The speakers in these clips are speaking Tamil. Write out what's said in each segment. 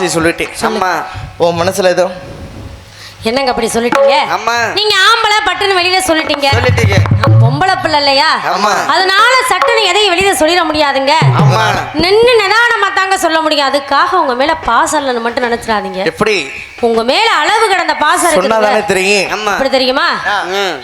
ஆசையை சொல்லிட்டேன். அம்மா உன் மனசுல ஏதோ? என்னங்க அப்படி சொல்லிட்டீங்க? அம்மா. நீங்க ஆம்பளை பட்டுன்னு வெளியில சொல்லிட்டீங்க. சொல்லிட்டீங்க. நான் பொம்பளை பிள்ளை இல்லையா? ஆமா. அதனால சட்டுன்னு எதையும் வெளியில சொல்லிட முடியாதுங்க. அம்மா. நின்னு நிதானமா தாங்க சொல்ல முடியும். அதுக்காக உங்க மேல பாசம் இல்லைன்னு மட்டும் நினைச்சிடாதீங்க. எப்படி? உங்க மேல அளவு கடந்த பாசம் சொன்னாதானே தெரியும். அம்மா அப்படி தெரியுமா? ம்.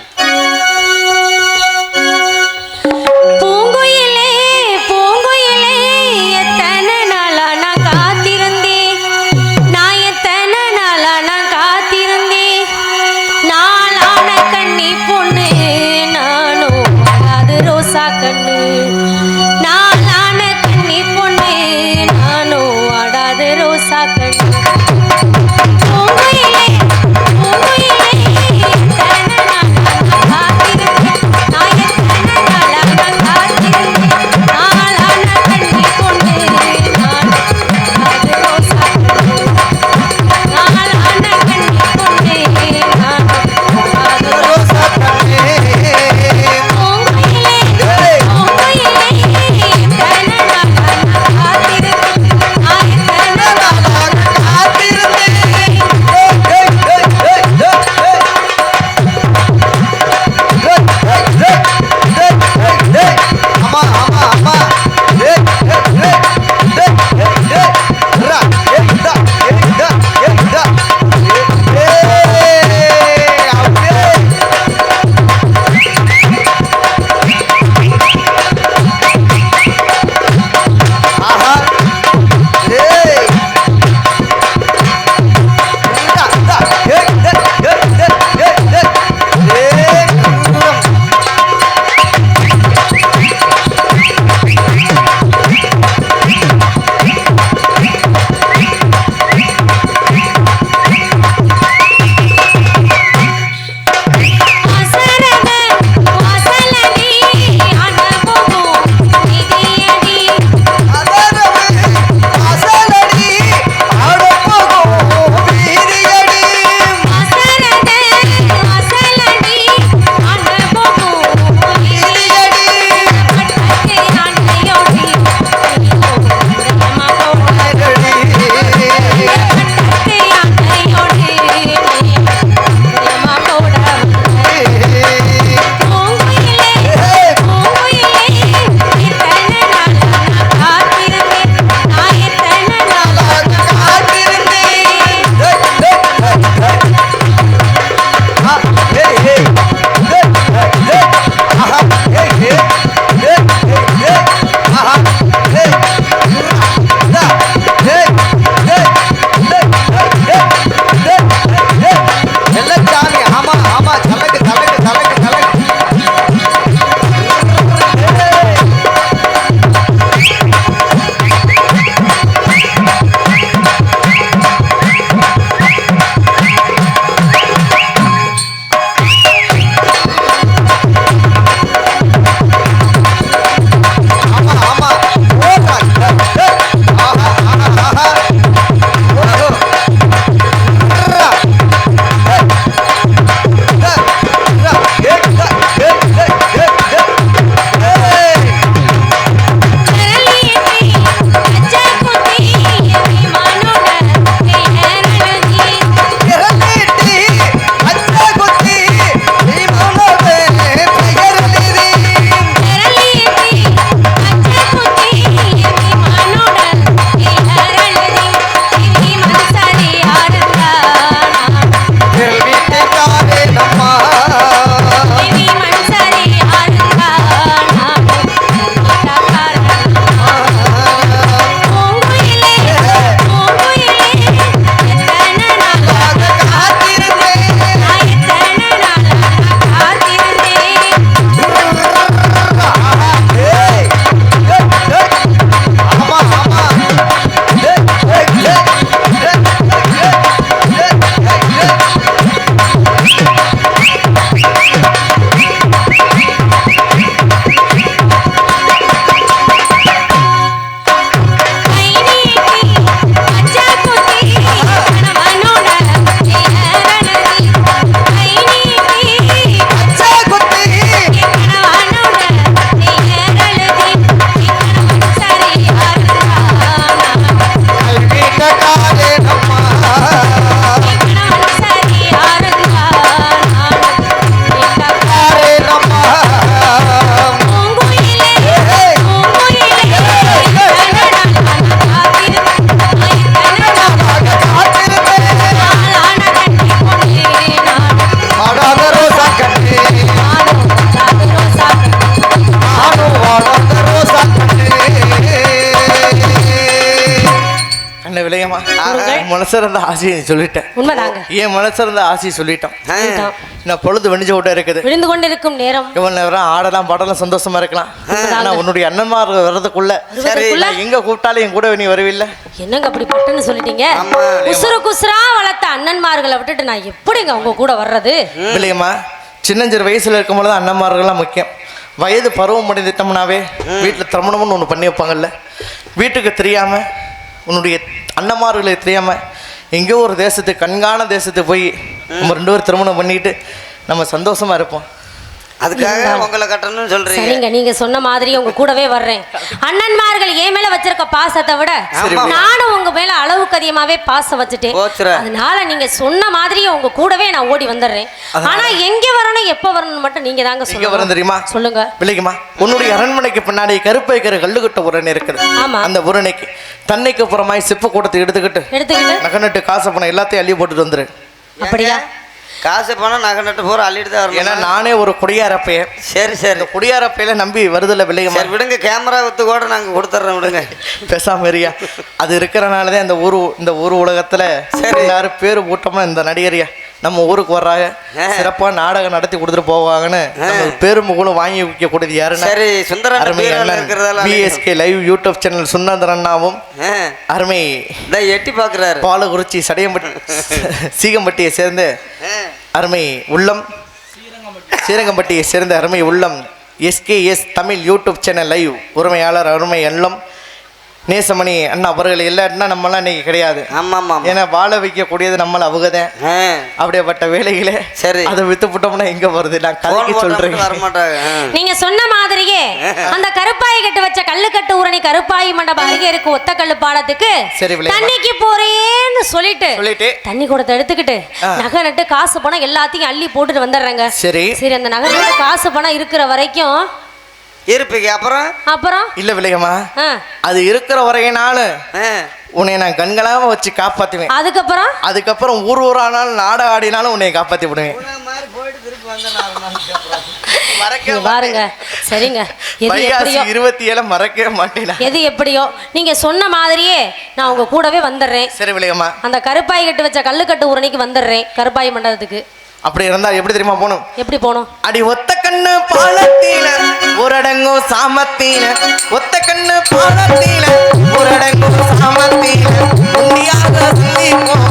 மனசுல இருந்த ஆசையை சொல்லிட்டேன். உண்மைதாங்க. என் மனசுல இருந்த ஆசையை சொல்லிட்டோம். நான் பொழுது வெணிஞ்ச விட்ட இருக்குது. விழுந்து கொண்டிருக்கும் நேரம். இவன் நேரம் ஆடலாம் பாடலாம் சந்தோஷமா இருக்கலாம். ஆனா உன்னுடைய அண்ணன்மார் வர்றதுக்குள்ள எங்க கூப்பிட்டாலும் என் கூட நீ வருவில்ல? என்னங்க அப்படி பட்டுன்னு சொல்லிட்டீங்க. குசுறு குசுரா வளர்த்த அண்ணன்மார்களை விட்டுட்டு நான் எப்படிங்க உங்க கூட வர்றது? இல்லையம்மா சின்னஞ்சிறு வயசுல இருக்கும்போது தான் அண்ணன்மார்கள்லாம் முக்கியம். வயது பருவம் அடைந்துட்டோம்னாவே வீட்டில் திருமணம்னு ஒன்று பண்ணி வைப்பாங்கல்ல. வீட்டுக்கு தெரியாம உன்னுடைய அண்ணமார்களை தெரியாமல் எங்கேயோ ஒரு தேசத்துக்கு கண்காண தேசத்துக்கு போய் நம்ம ரெண்டு பேரும் திருமணம் பண்ணிட்டு நம்ம சந்தோஷமாக இருப்போம். அதுக்காக உங்களை கட்டணும்னு சொல்றீங்க. சரிங்க நீங்க சொன்ன மாதிரி உங்க கூடவே வர்றேன். அண்ணன்மார்கள் என் மேல வச்சிருக்க பாசத்தை விட. நானும் உங்க மேல அளவுக்கு அதிகமாவே பாசம் வச்சுட்டேன். அதனால நீங்க சொன்ன மாதிரியே உங்க கூடவே நான் ஓடி வந்துடுறேன் ஆனா எங்க வரணும் எப்ப வரணும் மட்டும் நீங்க தாங்க எங்க வரும் தெரியுமா? சொல்லுங்க. விளைக்குமா உன்னுடைய அரண்மனைக்கு பின்னாடி கருப்பு வைக்கிற கல்லுக்கட்ட உரணை இருக்குது. ஆமா. அந்த உரணைக்கு. தன்னைக்கு புறமாய் சிப்பு கூட்டத்தை எடுத்துக்கிட்டு எடுத்துக்கிட்டு? நகநட்டு காசு பணம் எல்லாத்தையும் அள்ளி போட்டுட்டு வந்துரு. அப்படியா? காசு பணம் நகை நட்டு போற அள்ளிட்டு தான் ஏன்னா நானே ஒரு குடியாரப்பைய சரி சரி. குடியாரப்பையில நம்பி வருதில்ல விளையுமா சரி விடுங்க. கேமரா வித்து கூட நாங்க கொடுத்துட்றோம் விடுங்க. பேசாம இருயா அது இருக்கிறனால தான் இந்த ஊரு இந்த ஊர் உலகத்துல சரி. எல்லாரும் பேரு போட்டோம்னா இந்த நடிகரியா. நம்ம ஊருக்கு வர்றாங்க. ஆ. சிறப்பா நாடகம் நடத்தி கொடுத்துட்டு போவாங்கன்னு நம்ம பேரும் புகழும் வாங்கி வைக்கக்கூடியது யாருன்னா சரி இருக்கிறதெல்லாம் BSK live YouTube channel Sundar அண்ணாவும் அருமை எட்டி பாக்குறாரு. பாலகுறிச்சி சடையம்பட்டி சீகம்பட்டியை சேர்ந்த அருமை உள்ளம். ஸ்ரீரங்கம்பட்டியை சேர்ந்த அருமை உள்ளம். SKS Tamil YouTube channel live உரிமையாளர் அருமை எல்லம் நேசமணி அண்ணா அவர்கள் இல்லாட்டினா நம்மளாம் இன்னைக்கு கிடையாது ஆமா ஆமா. ஏன்னா வாழ வைக்கக்கூடியது நம்மள அவகதான் ஆ, அப்படியேப்பட்ட வேலைகளே சரி. அதை வித்து போட்டோம்னா எங்க வருது நான் போன் கதைக்கு சொல்றேன். நீங்க சொன்ன மாதிரியே அந்த கருப்பாய் கட்டு வச்ச கல்லுக்கட்டு ஊரணி கருப்பாய் மண்டபம் அருகே இருக்கு ஒத்த கல்லு பாடத்துக்கு சரி. தண்ணிக்கு போறேன்னு சொல்லிட்டு சொல்லிட்டு தண்ணி கூடத்தை எடுத்துக்கிட்டு. நகை நட்டு காசு பணம் எல்லாத்தையும் அள்ளி போட்டுட்டு வந்துடுறேங்க சரி சரி அந்த நகை காசு பணம் இருக்கிற வரைக்கும் இருப்பீங்க. அப்புறம்? அப்புறம்? இல்ல விலையம்மா. ஆ, அது இருக்கிற வரையினாலும் உன்னை நான் கண்களாம வச்சு காப்பாத்துவேன். அதுக்கப்புறம்? அதுக்கப்புறம் ஊர் ஊரானாலும் நாடகம் ஆடினாலும் உன்னை காப்பாத்தி விடுவேன். பாருங்க. சரிங்க. எது எப்படியோ இருபத்தி ஏழு மறக்கவே மாட்டேன் எது எப்படியோ? நீங்க சொன்ன மாதிரியே நான் உங்க கூடவே வந்துடுறேன். சரி விலையம்மா. அந்த கருப்பாய் கட்டு வச்ச கல்லுக்கட்டு ஊரணிக்கு வந்துடுறேன் கருப்பாய் மண்டபத்துக்கு. அப்படி இருந்தா எப்படி தெரியுமா போகணும்? எப்படி போனோம் அடி ஒத்த கண்ணு பாலத்தீல. ஒரடங்கும் சாமத்தீன ஒத்த கண்ணு பாலத்தீன ஒரடங்கும் சாமத்தீன உண்டியாக சந்திப்போம்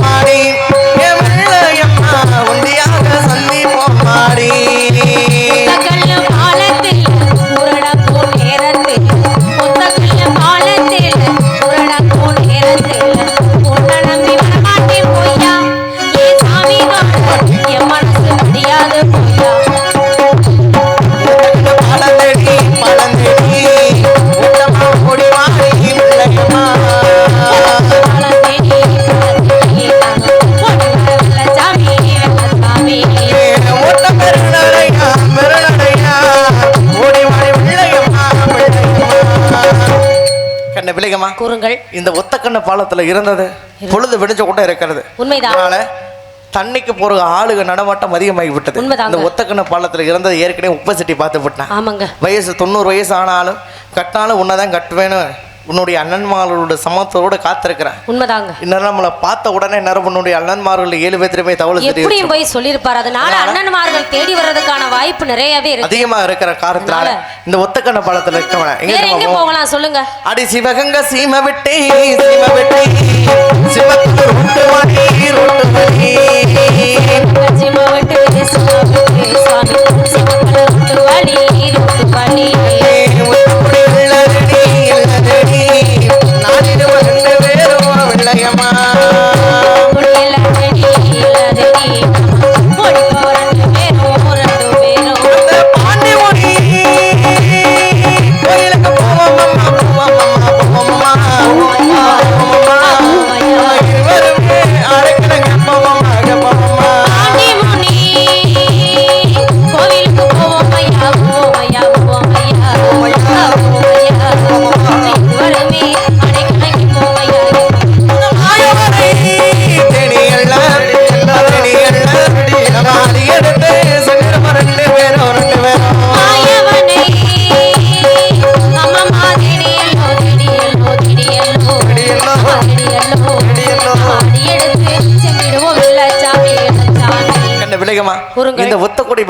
கண்ண விளையம்மா கூறுங்கள். இந்த ஒத்தக்கண்ண பாலத்துல இருந்தது பொழுது விடிஞ்ச கூட இருக்கிறது. உண்மைதான். தண்ணிக்கு போற ஆளுக நடமாட்டம் அதிகமாகி விட்டது. இந்த ஒத்தக்கண்ண பாலத்துல இருந்தது ஏற்கனவே உப்பை சட்டி பார்த்து விட்டான். ஆமாங்க. வயசு தொண்ணூறு வயசு ஆனாலும் கட்டினாலும் உன்னதான் கட்டுவேன்னு உன்னுடைய அண்ணன்மார்களோட சமத்தோட காத்திருக்கிறேன் உண்மைதாங்க. இன்னும் நம்மளை பார்த்த உடனே நேரம் உன்னுடைய அண்ணன்மார்கள் ஏழு பேர்த்திலுமே தவளை எப்படியும் போய் சொல்லியிருப்பார். அதனால அண்ணன்மார்கள் தேடி வர்றதுக்கான வாய்ப்பு நிறையவே இருக்கு. அதிகமா இருக்கிற காரணத்தினால இந்த ஒத்தக்கண்ண பாலத்துல இருக்கவன எங்க? போகலாம் சொல்லுங்க. அடி சிவகங்க சீம விட்டே சீம விட்டே சிவத்துக்கு ரொட்டு மாடி ரொட்டு மணி சிவ விட்டு சிவ விட்டு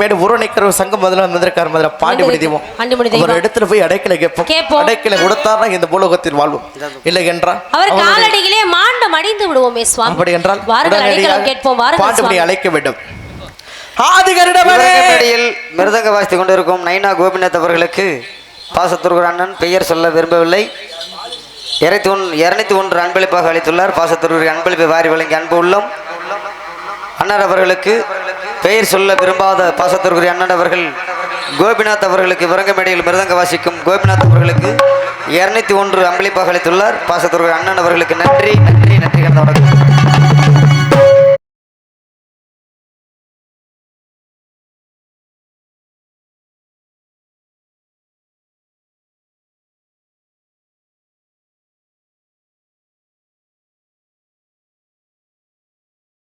மேடு உருவனைக்கிற சங்கம் முதல்ல வந்திருக்காரு. முதல்ல பாண்டிமணி தெய்வம். அவர் இடத்துல போய் அடைக்கல கேட்போம். அடைக்கல கொடுத்தாருன்னா இந்த பூலோகத்தில் வாழ்வோம் இல்லை என்றால் அவர் காலடியிலே மாண்ட மடிந்து விடுவோமே சுவாமி. அப்படி என்றால் கேட்போம் வாருங்கள் பாண்டிமணி அழைக்க வேண்டும். மிருதங்க வாசித்துக் கொண்டிருக்கும் நைனா கோபிநாத் அவர்களுக்கு பாசத்துருகுர் அண்ணன் பெயர் சொல்ல விரும்பவில்லை. இருநூத்தி ஒன் இருநூத்தி ஒன்று அன்பளிப்பாக அளித்துள்ளார். பாசத்துருகுரி அன்பளிப்பை வாரி வழங்கி அன்பு உள்ளம். அண்ணன் அவர்களுக்கு பெயர் சொல்ல விரும்பாத பாசத்திற்குரிய அண்ணன் அவர்கள் கோபிநாத் அவர்களுக்கு விரங்கமேடையில் மிருதங்க வாசிக்கும் கோபிநாத் அவர்களுக்கு இரநூத்தி ஒன்று அம்பளிப்பாக அளித்துள்ளார். பாசத்திற்குரிய அண்ணன் அவர்களுக்கு நன்றி நன்றி நன்றி கடந்த வணக்கம்.